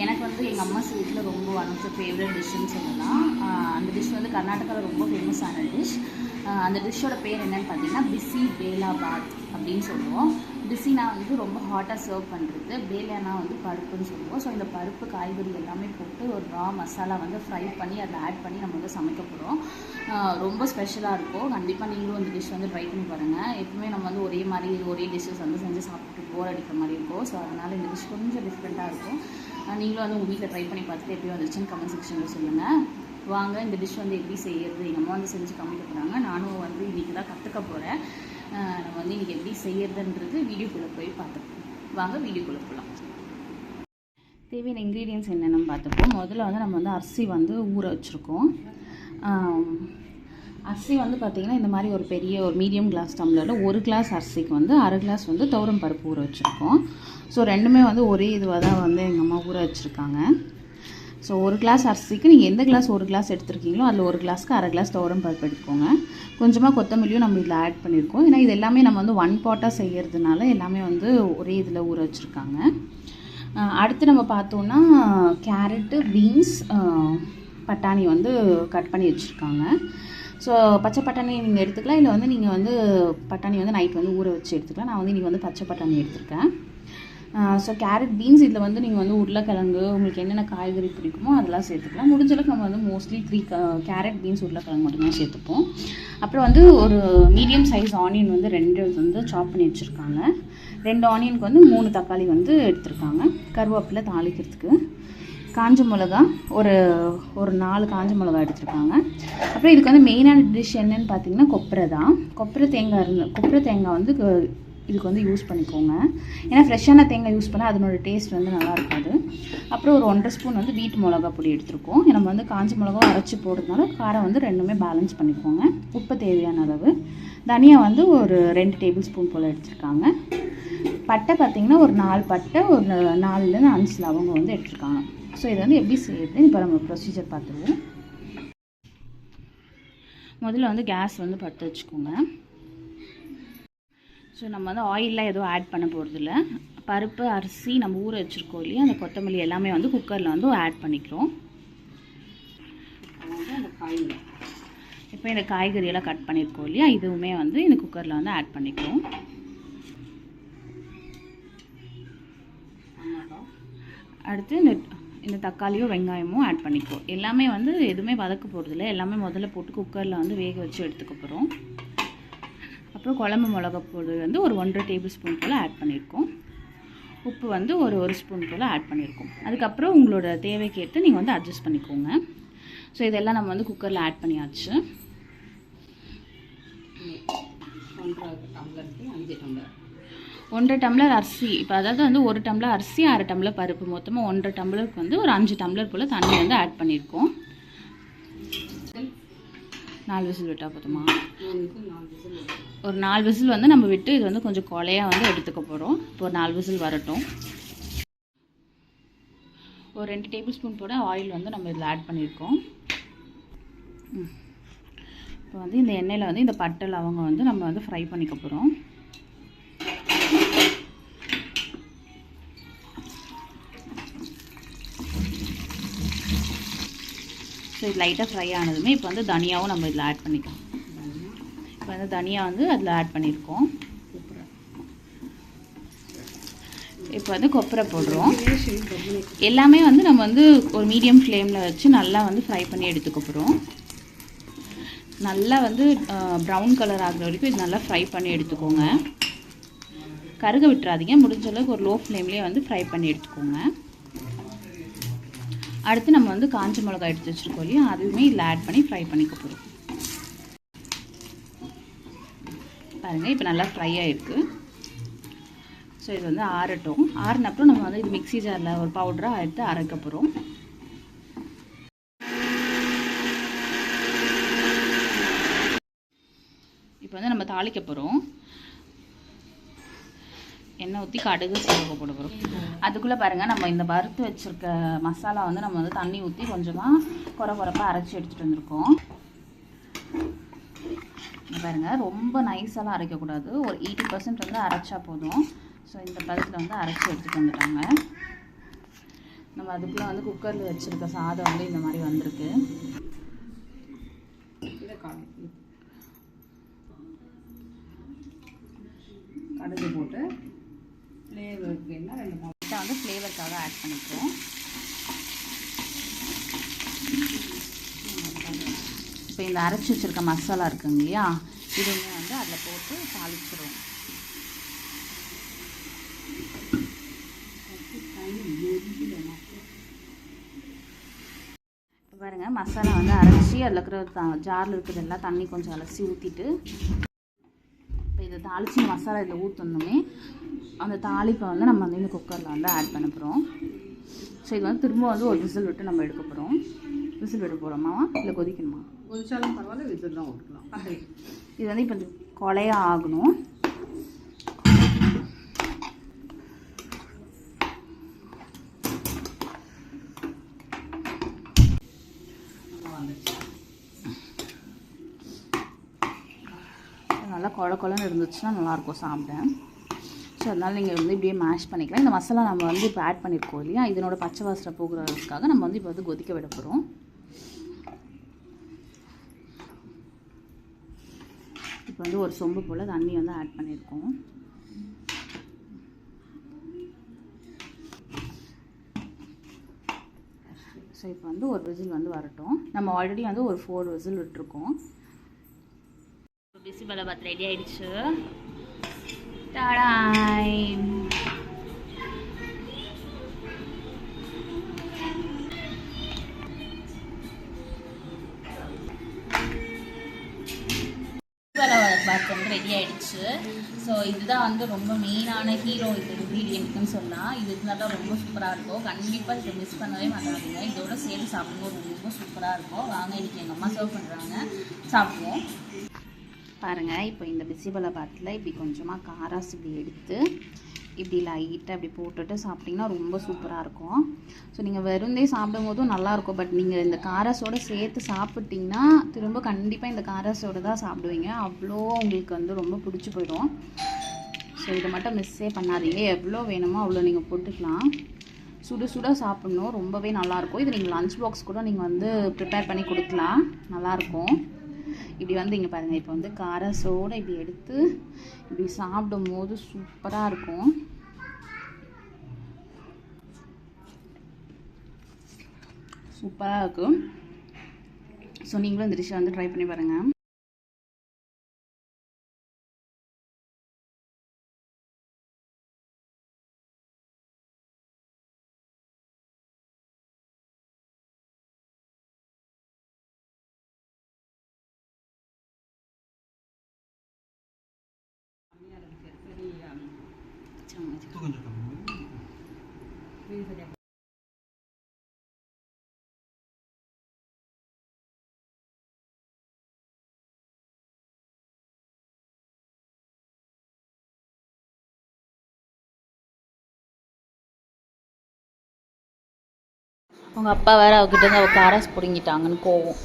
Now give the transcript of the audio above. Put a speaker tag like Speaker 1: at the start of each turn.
Speaker 1: எனக்கு வந்து எங்கள் அம்மா ஸ்வீட்டில் ரொம்ப ஒன் ஆஃப் த ஃபேவரட் டிஷ்ஷுன்னு சொல்லலாம். அந்த டிஷ் வந்து கர்நாடகாவில் ரொம்ப ஃபேமஸான டிஷ் அந்த டிஷ்ஷோட பேர் என்னென்னு பார்த்தீங்கன்னா பிசி பேலாபாத் அப்படின்னு சொல்லுவோம். பிசினா வந்து ரொம்ப ஹாட்டாக சர்வ் பண்ணுறது பேலியானா வந்து பருப்புன்னு சொல்லுவோம். ஸோ இந்த பருப்பு காய்கறி எல்லாமே போட்டு ஒரு ரா மசாலா வந்து ஃப்ரை பண்ணி அதில் ஆட் பண்ணி நம்ம வந்து சமைக்க போகிறோம் ரொம்ப ஸ்பெஷலாக இருக்கும். கண்டிப்பாக நீங்களும் இந்த டிஷ் வந்து ட்ரை பண்ணி பாருங்கள் எப்பவுமே நம்ம வந்து ஒரே மாதிரி ஒரே டிஷ்ஷஸ் வந்து செஞ்சு சாப்பிட்டு போர் அடிக்கிற மாதிரி இருக்கும். ஸோ அதனால் இந்த டிஷ் கொஞ்சம் டிஃப்ரெண்ட்டாக இருக்கும். நீங்களும் வந்து உங்கள் வீட்டில் ட்ரை பண்ணி பார்த்துட்டு எப்படி வந்துச்சுன்னு கமெண்ட் செக்ஷனில் சொல்லுங்கள் வாங்க இந்த டிஷ் வந்து எப்படி செய்யறது எங்கள் அம்மா வந்து செஞ்சு காமிக்க போகிறாங்க நானும் வந்து இன்றைக்கி தான் கற்றுக்க போகிறேன் நம்ம வந்து இன்றைக்கி எப்படி செய்யறதுன்றது வீடியோக்குள்ளே போய் பார்த்துப்போம். வாங்க வீடியோக்குள்ளே போகலாம் தேவையான இன்க்ரீடியன்ஸ் என்னென்னு பார்த்துப்போம். முதல்ல வந்து நம்ம வந்து அரிசி வந்து ஊற வச்சுருக்கோம். அரிசி வந்து பார்த்திங்கன்னா இந்த மாதிரி ஒரு பெரிய ஒரு மீடியம் கிளாஸ் டம்ளரில் ஒரு கிளாஸ் அரிசிக்கு வந்து அரை கிளாஸ் வந்து துவரம் பருப்பு ஊற வச்சுருக்கோம். ஸோ ரெண்டுமே வந்து ஒரே இதுவாக தான் வந்து எங்கள் அம்மா ஊற வச்சுருக்காங்க. ஸோ ஒரு கிளாஸ் அரிசிக்கு நீங்கள் எந்த கிளாஸ் ஒரு கிளாஸ் எடுத்துருக்கீங்களோ அதில் ஒரு கிளாஸ்க்கு அரை கிளாஸ் துவரம் பருப்பு எடுத்துக்கோங்க. கொஞ்சமாக கொத்தமல்லியும் நம்ம இதில் ஆட் பண்ணியிருக்கோம் ஏன்னா இது எல்லாமே நம்ம வந்து ஒன் பாட்டாக செய்கிறதுனால எல்லாமே வந்து ஒரே இதில் ஊற வச்சுருக்காங்க. அடுத்து நம்ம பார்த்தோன்னா கேரட்டு பீன்ஸ் பட்டாணி வந்து கட் பண்ணி வச்சுருக்காங்க. ஸோ பச்சை பட்டாணி நீங்கள் எடுத்துக்கலாம். இல்லை வந்து நீங்கள் வந்து பட்டாணி வந்து நைட் வந்து ஊற வச்சு எடுத்துக்கலாம். நான் வந்து இன்றைக்கி வந்து பச்சை பட்டாணி எடுத்துருக்கேன். ஸோ கேரட் பீன்ஸ் இதில் வந்து நீங்கள் வந்து உருளைக்கிழங்கு உங்களுக்கு என்னென்ன காய்கறி பிடிக்குமோ அதெல்லாம் சேர்த்துக்கலாம். முடிஞ்சளவுக்கு நம்ம வந்து மோஸ்ட்லி த்ரீ கேரட் பீன்ஸ் உருளைக்கிழங்கு மட்டும்தான் சேர்த்துப்போம். அப்புறம் வந்து ஒரு மீடியம் சைஸ் ஆனியன் வந்து ரெண்டு வந்து சாப் பண்ணி வச்சுருக்காங்க. ரெண்டு ஆனியனுக்கு வந்து மூணு தக்காளி வந்து எடுத்திருக்காங்க. கருவேப்பிலை தாளிக்கிறதுக்கு. காஞ்ச மிளகா ஒரு ஒரு நாலு காஞ்ச மிளகா எடுத்திருக்காங்க. அப்புறம் இதுக்கு வந்து மெயினான டிஷ் என்னன்னு பார்த்தீங்கன்னா கொப்பரை தான். கொப்பரை தேங்காய் இருந்து கொப்பரை தேங்காய் வந்து இதுக்கு வந்து யூஸ் பண்ணிக்கோங்க. ஏன்னா ஃப்ரெஷ்ஷான தேங்காய் யூஸ் பண்ணால் அதனோட டேஸ்ட் வந்து நல்லா இருக்காது. அப்புறம் ஒரு ஒன்றரை ஸ்பூன் வந்து வீட்டு மிளகா பொடி எடுத்துருக்கோம். நம்ம வந்து காஞ்ச மிளகா அரைச்சி போடுறதுனால காரம் வந்து ரெண்டுமே பேலன்ஸ் பண்ணிக்கோங்க. உப்பு தேவையான அளவு. தனியா வந்து ஒரு ரெண்டு டேபிள் ஸ்பூன் போல் எடுத்திருக்காங்க. பட்டை பார்த்திங்கன்னா ஒரு நாலு பட்டை ஒரு நாலுலேருந்து அஞ்சு லவங்கம் வந்து எடுத்துருக்காங்க. ஸோ இதை வந்து எப்படி செய்யுது இப்போ நம்ம ப்ரொசீஜர் பார்த்துருவோம் முதல்ல வந்து கேஸ் வந்து பற்ற வச்சுக்கோங்க. ஸோ நம்ம வந்து ஆயிலெலாம் எதுவும் ஆட் பண்ண போகிறதில்ல பருப்பு அரிசி நம்ம ஊற வச்சுருக்கோம் இல்லையா? அந்த கொத்தமல்லி எல்லாமே வந்து குக்கரில் வந்து ஆட் பண்ணிக்கிறோம். அந்த காய்கறி இப்போ இந்த காய்கறியெல்லாம் கட் பண்ணியிருக்கோம் இல்லையா? இதுவுமே வந்து இந்த குக்கரில் வந்து ஆட் பண்ணிக்கிறோம். அடுத்து இந்த இந்த தக்காளியும் வெங்காயமும் ஆட் பண்ணிக்குவோம் எல்லாமே வந்து எதுவுமே வதக்க போகிறதில்ல எல்லாமே முதல்ல போட்டு குக்கரில் வந்து வேக வச்சு எடுத்துக்க போகிறோம் அப்புறம் குழம்பு மிளகாப்பொடி வந்து ஒரு ஒன்றரை டேபிள் ஸ்பூன் போல் ஆட் பண்ணியிருக்கோம். உப்பு வந்து ஒரு ஒரு ஸ்பூன் போல் ஆட் பண்ணியிருக்கோம். அதுக்கப்புறம் உங்களோட தேவைக்கேற்று நீங்கள் வந்து அட்ஜஸ்ட் பண்ணிக்கோங்க. ஸோ இதெல்லாம் நம்ம வந்து குக்கரில் ஆட் பண்ணியாச்சு. ஒன்றரை டம்ளர் அரிசி. இப்போ அதாவது வந்து ஒரு டம்ளர் அரிசி அரை டம்ளர் பருப்பு. மொத்தமாக ஒன்றரை டம்ளருக்கு வந்து ஒரு அஞ்சு டம்ளர் போல் தண்ணி வந்து ஆட் பண்ணியிருக்கோம். நாலு விசில் விட்டால் போதுமா? ஒரு நாலு விசில் வந்து நம்ம விட்டு இது வந்து கொஞ்சம் கொலையாக வந்து எடுத்துக்க போகிறோம் இப்போ ஒரு நாலு விசில் வரட்டும். ஒரு ரெண்டு டேபிள் ஸ்பூன் போட ஆயில் வந்து நம்ம இதில் ஆட் பண்ணியிருக்கோம் இப்போ வந்து இந்த எண்ணெயில் வந்து இந்த பட்டை லவங்கம் வந்து நம்ம வந்து ஃப்ரை பண்ணிக்க போகிறோம் ஸோ இது லைட்டாக ஃப்ரை ஆனதுமே இப்போ வந்து தனியாவும் நம்ம இதில் ஆட் பண்ணிக்கலாம். வந்து தனியாக வந்து அதில் ஆட் பண்ணியிருக்கோம் இப்போ வந்து கொப்பரை போடுறோம். எல்லாமே வந்து நம்ம வந்து ஒரு மீடியம் ஃப்ளேமில் வச்சு நல்லா வந்து ஃப்ரை பண்ணி எடுத்துக்க போகிறோம் நல்லா வந்து ப்ரௌன் கலர் ஆகிற வரைக்கும் இது நல்லா ஃப்ரை பண்ணி எடுத்துக்கோங்க. கருக விட்டுறாதீங்க. முடிஞ்ச அளவுக்கு ஒரு லோ ஃப்ளேம்லேயே வந்து ஃப்ரை பண்ணி எடுத்துக்கோங்க. அடுத்து நம்ம வந்து காஞ்ச மிளகாய் எடுத்து வச்சுருக்கோம் இல்லையா? அதுவுமே இதில் ஆட் பண்ணி ஃப்ரை பண்ணிக்க போகிறோம் பாருங்கள் இப்போ நல்லா ஃப்ரை ஆகிருக்கு ஸோ இது வந்து ஆறட்டும். ஆறினப்புறம் நம்ம வந்து இது மிக்ஸி ஜாரில் ஒரு பவுடராக எடுத்து அரைக்க போகிறோம் இப்போ வந்து நம்ம தாளிக்க போகிறோம் எண்ணெய் ஊற்றி கடுகு சீரகம் போட போகிறோம் அதுக்குள்ளே பாருங்கள் நம்ம இந்த வறுத்து வச்சுருக்க மசாலா வந்து நம்ம வந்து தண்ணி ஊற்றி கொஞ்சமாக குறை குறைப்பாக அரைச்சி எடுத்துகிட்டு வந்திருக்கோம். பாருங்கள் ரொம்ப நைஸெல்லாம் அரைக்கக்கூடாது. ஒரு எயிட்டி பர்சன்ட் வந்து அரைச்சா போதும். ஸோ இந்த பதத்தில் வந்து அரைச்சி எடுத்துகிட்டு வந்துட்டாங்க. நம்ம அதுக்குள்ளே வந்து குக்கரில் வச்சுருக்க சாதம் வந்து இந்த மாதிரி வந்திருக்கு.
Speaker 2: கடுகு போட்டு ஃப்ளேவருக்கு என்ன ரெண்டு மூணு
Speaker 1: வந்து ஃப்ளேவருக்காக ஆட் பண்ணிக்கிறோம். இப்போ இந்த அரைச்சி வச்சுருக்க மசாலா இருக்குங்க இல்லையா? இதுவுமே வந்து அதில் போட்டு தாளிச்சிடுவோம் இப்போ பாருங்க மசாலா வந்து அரைச்சி அதில் இருக்கிற ஜாரில் இருக்கிறதெல்லாம் தண்ணி கொஞ்சம் அலசி ஊற்றிட்டு இப்போ இதை தாளிச்சு மசாலா இதில் ஊற்றணுமே அந்த தாளிப்பை வந்து நம்ம வந்து இந்த குக்கரில் வந்து ஆட் பண்ண போகிறோம் ஸோ இது வந்து திரும்ப வந்து ஒரு விசில் விட்டு நம்ம எடுக்க போகிறோம் விசில் விட போகிறோமா இல்லை கொதிக்கணுமா?
Speaker 2: கொதிச்சாலும் பரவாயில்ல விசில் தான் விட்டுக்கலாம்
Speaker 1: இது வந்து இப்போ கொலையாக ஆகணும். நல்லா குழ குழன்னு இருந்துச்சுன்னா நல்லாயிருக்கும் சாப்பிட. ஸோ அதனால் நீங்கள் வந்து இப்படியே மேஷ் பண்ணிக்கலாம். இந்த மசாலா நம்ம வந்து இப்போ ஆட் பண்ணியிருக்கோம் இல்லையா? இதனோட பச்சை வாசனை போகிறதுக்காக நம்ம வந்து இப்போ வந்து கொதிக்க விட போகிறோம் இப்போ வந்து ஒரு சொம்பு போல் தண்ணி வந்து ஆட் பண்ணியிருக்கோம் ஸோ இப்போ வந்து ஒரு விசில் வந்து வரட்டும். நம்ம ஆல்ரெடி வந்து ஒரு ஃபோர் விசில் விட்டுருக்கோம். பிசிபலாபாத் ரெடி ஆயிடுச்சு. டாடா! ஸோ இதுதான் வந்து ரொம்ப மெயினான ஹீரோ இது இன்க்ரீடியன்ட்னு சொல்லலாம் இது நல்லா ரொம்ப சூப்பராக இருக்கும். கண்டிப்பாக இதை மிஸ் பண்ணவே மாட்டாங்க இதோட சேர்ந்து சாப்பிடும்போது ரொம்ப சூப்பராக இருக்கும். வாங்க இன்றைக்கி எங்கள் அம்மா சர்வ் பண்ணுறாங்க சாப்பிடுவோம். பாருங்கள் இப்போ இந்த பிசிபலாபாத்தில் இப்படி கொஞ்சமாக காராசு இப்படி எடுத்து இப்படி லைட்டாக இப்படி போட்டுட்டு சாப்பிட்டிங்கன்னா ரொம்ப சூப்பராக இருக்கும். ஸோ நீங்கள் வெறுந்தே சாப்பிடும் போதும் நல்லாயிருக்கும் பட் நீங்கள் இந்த காரஸோடு சேர்த்து சாப்பிட்டிங்கன்னா திரும்ப கண்டிப்பாக இந்த காரஸோடு தான் சாப்பிடுவீங்க. அவ்வளோ உங்களுக்கு வந்து ரொம்ப பிடிச்சி போயிடும். ஸோ இதை மட்டும் மிஸ்ஸே பண்ணாதீங்க. எவ்வளோ வேணுமோ அவ்வளோ நீங்கள் போட்டுக்கலாம். சுடு சுட சாப்பிட்ணும். ரொம்பவே நல்லாயிருக்கும் இது நீங்கள் லஞ்ச் பாக்ஸ் கூட நீங்கள் வந்து ப்ரிப்பேர் பண்ணி கொடுக்கலாம். நல்லாயிருக்கும் இப்படி வந்து இங்கே பாருங்கள் இப்போ வந்து காரஸோடு இப்படி எடுத்து இப்படி சாப்பிடும் போது சூப்பராக இருக்கும். சூப்பராக இருக்கும். ஸோ நீங்களும் இந்த டிஷ்ஷை வந்து ட்ரை பண்ணி பாருங்கள்
Speaker 3: கொஞ்சம் கம்மி
Speaker 1: உங்கள் அப்பா வேறு அவகிட்ட இருந்து அவள் காராஸ் பிடுங்கிட்டாங்கன்னு கோவம்